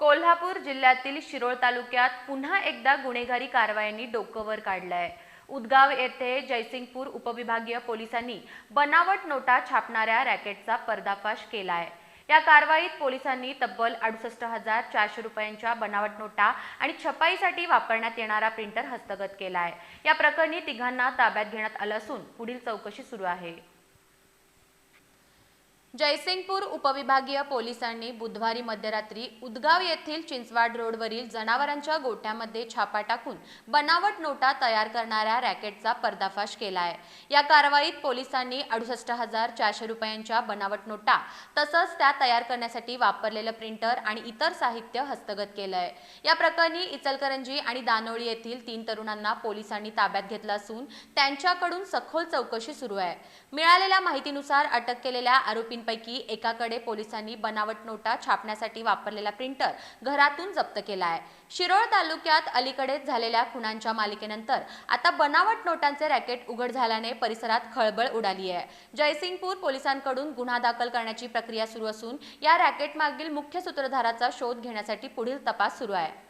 कोल्हापूर जिल्ह्यातील शिरोळ तालुक्यात पुन्हा एकदा गुन्हेगारी कारवायांनी डोकं वर काढलंय. उदगाव येथे जयसिंगपूर उपविभागीय पोलिसांनी बनावट नोटा छापणाऱ्या रॅकेटचा पर्दाफाश केलाय. या कारवाईत पोलिसांनी तब्बल अडुसष्ट हजार चारशे रुपयांच्या बनावट नोटा आणि छपाईसाठी वापरण्यात येणारा प्रिंटर हस्तगत केलाय. या प्रकरणी तिघांना ताब्यात घेण्यात आलं असून पुढील चौकशी सुरू आहे. जयसिंगपूर उपविभागीय पोलिसांनी बुधवारी मध्यरात्री उदगाव येथील चिंचवाड रोडवरील जनावरांच्या गोठ्यामध्ये छापा टाकून बनावट नोटा तयार करणाऱ्या रॅकेटचा पर्दाफाश केला आहे या कारवाईत पोलिसांनी अडुसष्ट हजार चारशे रुपयांच्या बनावट नोटा तसंच त्या तयार करण्यासाठी वापरलेलं प्रिंटर आणि इतर साहित्य हस्तगत केलंय. या प्रकरणी इचलकरंजी आणि दानोळी येथील तीन तरुणांना पोलिसांनी ताब्यात घेतलं असून त्यांच्याकडून सखोल चौकशी सुरू आहे. मिळालेल्या माहितीनुसार अटक केलेल्या आरोपींपैकी एकाकडे पोलिसांनी बनावट नोटा छापण्यासाठी वापरलेला प्रिंटर घरातून जप्त केला आहे. शिरोळ तालुक्यात अलीकडेच झालेल्या खुणांच्या मालिकेनंतर आता बनावट नोटांचे रॅकेट उघड झाल्याने परिसरात खळबळ उडाली आहे. जयसिंगपूर पोलिसांकडून गुन्हा दाखल करण्याची प्रक्रिया सुरू असून या रॅकेट मागील मुख्य सूत्रधाराचा शोध घेण्यासाठी पुढील तपास सुरू आहे.